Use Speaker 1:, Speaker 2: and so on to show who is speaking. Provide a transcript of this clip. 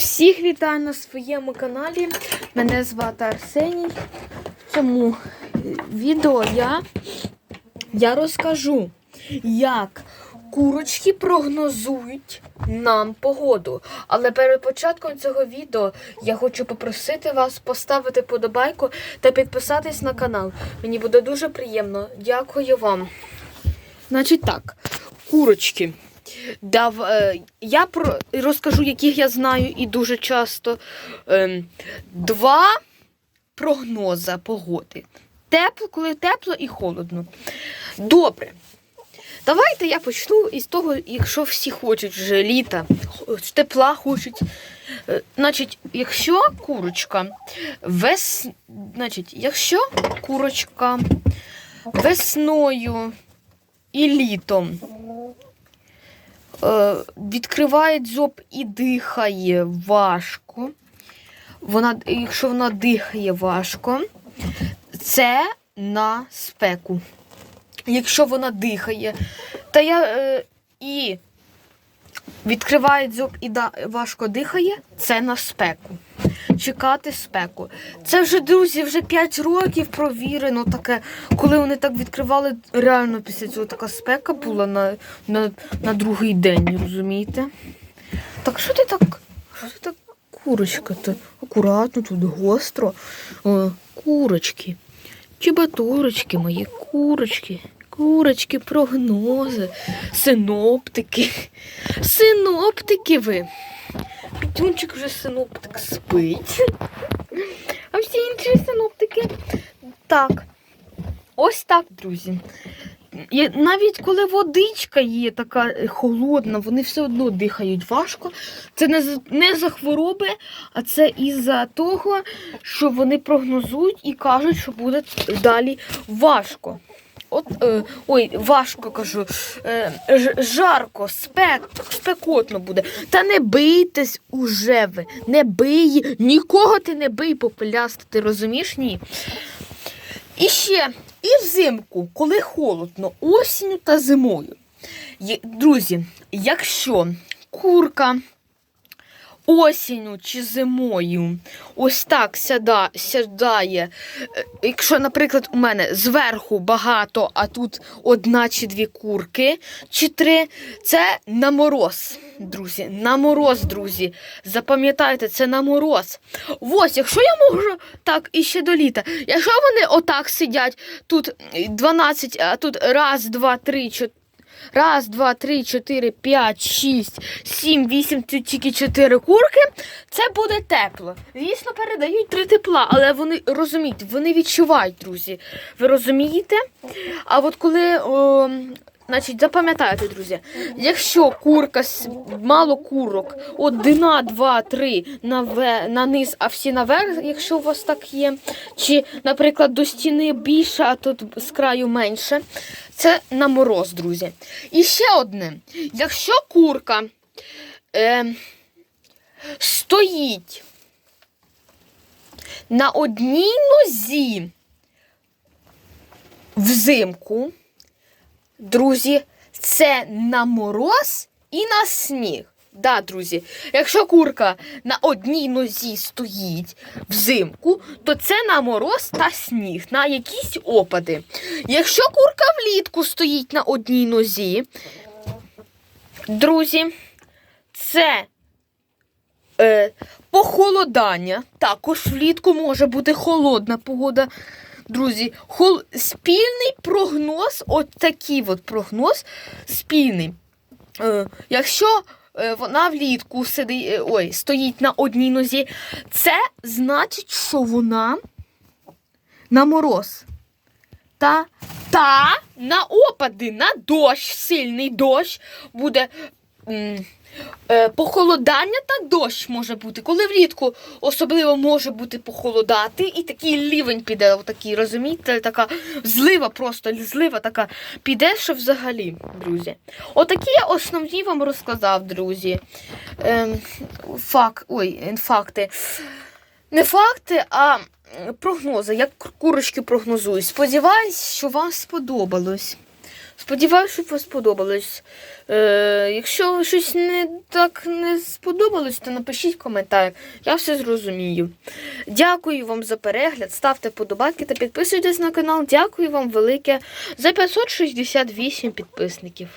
Speaker 1: Всіх вітаю на своєму каналі. Мене звати Арсеній. В цьому е, відео я, я розкажу, як курочки прогнозують нам погоду. Але перед початком цього відео я хочу попросити вас поставити подобайку та підписатись на канал. Мені буде дуже приємно. Дякую вам. Значить так, курочки. Дав, е, я про, розкажу, яких я знаю і дуже часто. Е, два прогнози погоди. Тепло, коли тепло і холодно. Добре. Давайте я почну із того, якщо всі хочуть вже літа, тепла хочуть. Е, Значить, якщо курочка вес... Значить, якщо курочка весною і літом відкриває дзьоб і дихає важко. Вона, якщо вона дихає важко, це на спеку. Якщо вона дихає, та я е, і відкриває дзьоб і да, важко дихає, це на спеку. Чекати спеку. Це вже, друзі, вже 5 років провірено таке. Коли вони так відкривали, реально після цього така спека була на, на, на другий день, розумієте? Так що ти так? Що ти так, курочка? то акуратно, тут гостро. О, курочки. Чебатурочки мої, курочки. Курочки, прогнози, синоптики. Синоптики ви. Пітюнчик вже синоптик спить. А всі інші синоптики. Так. Ось так, друзі. І навіть коли водичка є така холодна, вони все одно дихають важко. Це не, з- не за хвороби, а це із-за того, що вони прогнозують і кажуть, що буде далі важко. От, е, ой, важко кажу, е, жарко, спек, спекотно буде. Та не бийтесь уже ви, не бий, нікого ти не бий попелясти, ти розумієш? Ні. І ще, і взимку, коли холодно, осінню та зимою. Друзі, якщо курка осінню чи зимою ось так сяда, сядає, е, якщо, наприклад, у мене зверху багато, а тут одна чи дві курки, чи три, це на мороз, друзі. На мороз, друзі. Запам'ятайте, це на мороз. Ось, якщо я можу так і ще до літа, якщо вони отак сидять, тут 12, а тут раз, два, три, чотири. Раз, два, три, чотири, п'ять, шість, сім, вісім, тут тільки чотири курки. Це буде тепло. Звісно, передають три тепла, але вони розуміють, вони відчувають, друзі. Ви розумієте? А от коли. О, Значить, запам'ятайте, друзі, якщо курка мало курок, одна, два, три на низ, а всі наверх, якщо у вас так є, чи, наприклад, до стіни більше, а тут з краю менше, це на мороз, друзі. І ще одне: якщо курка е, стоїть на одній нозі взимку, друзі, це на мороз і на сніг. Да, друзі, якщо курка на одній нозі стоїть взимку, то це на мороз та сніг, на якісь опади. Якщо курка влітку стоїть на одній нозі, друзі, це е, похолодання. Також влітку може бути холодна погода. Друзі, хол... спільний прогноз, от такий от прогноз спільний. Е, якщо е, вона влітку сидить, е, ой, стоїть на одній нозі, це значить, що вона на мороз. Та, та на опади, на дощ, сильний дощ буде. м, Похолодання та дощ може бути. Коли влітку особливо може бути похолодати, і такий лівень піде, отакий, розумієте, така злива просто, злива така піде, що взагалі, друзі. Отакі я основні вам розказав, друзі. Ем, фак, ой, е, факти. Не факти, а прогнози, як курочки прогнозують. Сподіваюсь, що вам сподобалось. Сподіваюся, що вам сподобалось. Е, якщо щось не так не сподобалось, то напишіть коментар. Я все зрозумію. Дякую вам за перегляд. Ставте подобайки та підписуйтесь на канал. Дякую вам велике за 568 підписників.